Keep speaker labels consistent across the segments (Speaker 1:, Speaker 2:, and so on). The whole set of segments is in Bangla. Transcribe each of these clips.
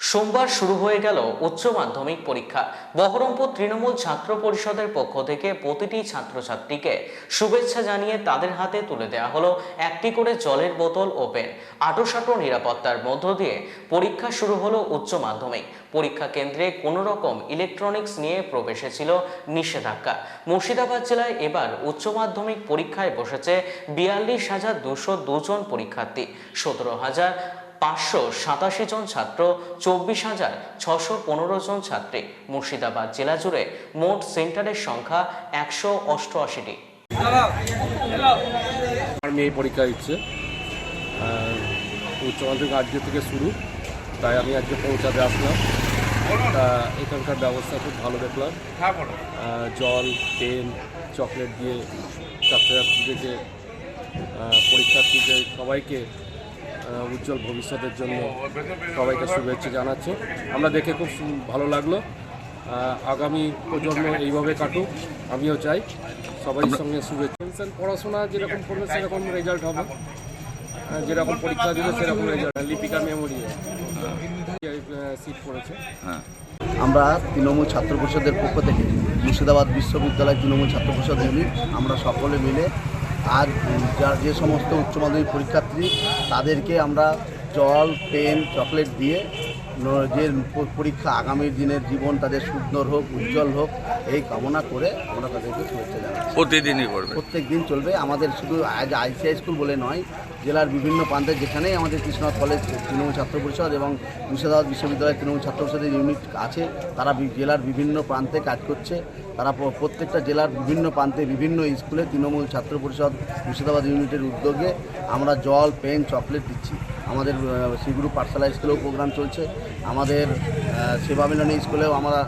Speaker 1: সোমবার শুরু হয়ে গেল উচ্চ মাধ্যমিক পরীক্ষা। বহরমপুর তৃণমূল ছাত্র পরিষদের পক্ষ থেকে প্রতিটি ছাত্রছাত্রীকে শুভেচ্ছা জানিয়ে তাদের হাতে তুলে দেওয়া হলো একটি করে জলের বোতল ও পেন। নিরাপত্তার মধ্য দিয়ে পরীক্ষা শুরু হলো উচ্চ মাধ্যমিক। পরীক্ষা কেন্দ্রে কোনো রকম ইলেকট্রনিক্স নিয়ে প্রবেশে ছিল নিষেধাজ্ঞা। মুর্শিদাবাদ জেলায় এবার উচ্চ মাধ্যমিক পরীক্ষায় বসেছে বিয়াল্লিশ হাজার দুশো দুজন পরীক্ষার্থী। সতেরো হাজার পাঁচশো সাতাশি জন ছাত্র, চব্বিশ হাজার ছশো পনেরো জন ছাত্রী মুর্শিদাবাদ জেলা জুড়ে মোট সেন্টারের সংখ্যা একশো অষ্টআশিটি।
Speaker 2: আমার মেয়ে পরীক্ষা দিচ্ছে। উচ্চ মাধ্যমিক আজকে থেকে শুরু। তাই আমি আজকে পৌঁছাতে আসলাম। এখানকার ব্যবস্থা খুব ভালো দেখলাম। জল পেন চকলেট দিয়ে ছাত্রছাত্রীদেরকে পরীক্ষার্থীদের সবাইকে উজ্জ্বল ভবিষ্যতের জন্য সবাইকে শুভেচ্ছা জানাচ্ছে। আমরা দেখে খুব ভালো লাগল। আগামী প্রজন্ম এইভাবে কাটুক আমিও চাই। সবাই সঙ্গে শুভেচ্ছা। পড়াশোনা যেরকম করবে সেরকম রেজাল্ট হবে। যেরকম পরীক্ষা দিবে সেরকম রেজাল্ট লিপিকা মেমোরি সিট পড়েছে।
Speaker 3: আমরা তৃণমূল ছাত্র পরিষদের পক্ষ থেকে মুর্শিদাবাদ বিশ্ববিদ্যালয় তৃণমূল ছাত্র পরিষদ ইউনিট আমরা সকলে মিলে আজ যার যে সমস্ত উচ্চ মাধ্যমিক পরীক্ষার্থী তাদেরকে আমরা জল পেন চকলেট দিয়ে যে পরীক্ষা আগামী দিনের জীবন তাদের সুন্দর হোক উজ্জ্বল হোক এই কামনা করে আমরা তাদেরকে শুভেচ্ছা জানাচ্ছি।
Speaker 4: প্রতিদিনই করবে।
Speaker 3: প্রত্যেক দিন চলবে। আমাদের শুধু আজ আইসিআই স্কুল বলে নয় জেলার বিভিন্ন প্রান্তে যেখানেই আমাদের কৃষ্ণনাথ কলেজ তৃণমূল ছাত্র পরিষদ এবং মুর্শিদাবাদ বিশ্ববিদ্যালয় তৃণমূল ছাত্র পরিষদের ইউনিট আছে তারা জেলার বিভিন্ন প্রান্তে কাজ করছে। তারা প্রত্যেকটা জেলার বিভিন্ন প্রান্তে বিভিন্ন স্কুলে তৃণমূল ছাত্র পরিষদ মুর্শিদাবাদ ইউনিটের উদ্যোগে আমরা জল পেন চকলেট দিচ্ছি। আমাদের শ্রীগুরু পাঠশালা স্কুলেও প্রোগ্রাম চলছে। আমাদের সেবা মিলনী স্কুলেও আমরা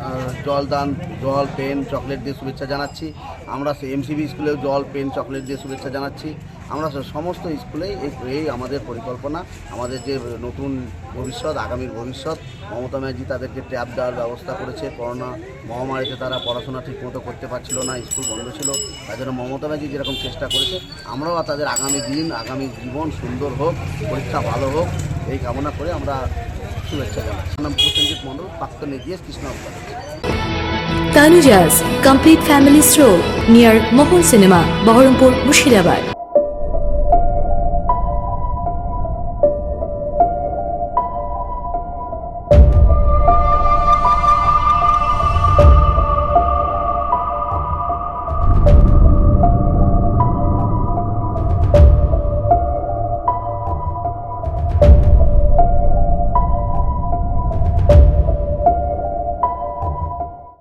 Speaker 3: জল দান, জল, পেন চকলেট দিয়ে শুভেচ্ছা জানাচ্ছি। আমরা এমসিবি স্কুলেও জল, পেন চকলেট দিয়ে শুভেচ্ছা জানাচ্ছি। আমরা সমস্ত স্কুলেই এই আমাদের পরিকল্পনা আমাদের যে নতুন ভবিষ্যৎ আগামীর ভবিষ্যৎ মমতা ব্যানার্জি তাদেরকে ট্যাব দেওয়ার ব্যবস্থা করেছে করোনা মহামারীতে তারা পড়াশোনা ঠিকমতো করতে পারছিল না স্কুল বন্ধ ছিল তাই জন্য মমতা ব্যানার্জি যেরকম চেষ্টা করেছে আমরাও তাদের আগামী দিন আগামী জীবন সুন্দর হোক পরীক্ষা ভালো হোক এই কামনা করে আমরা শুভেচ্ছা জানাচ্ছি নাম প্রসেনজিৎ মণ্ডল প্রাক্তন AGS Krishna college
Speaker 5: complete family Family near near cinema Baharampur, Mushirabad.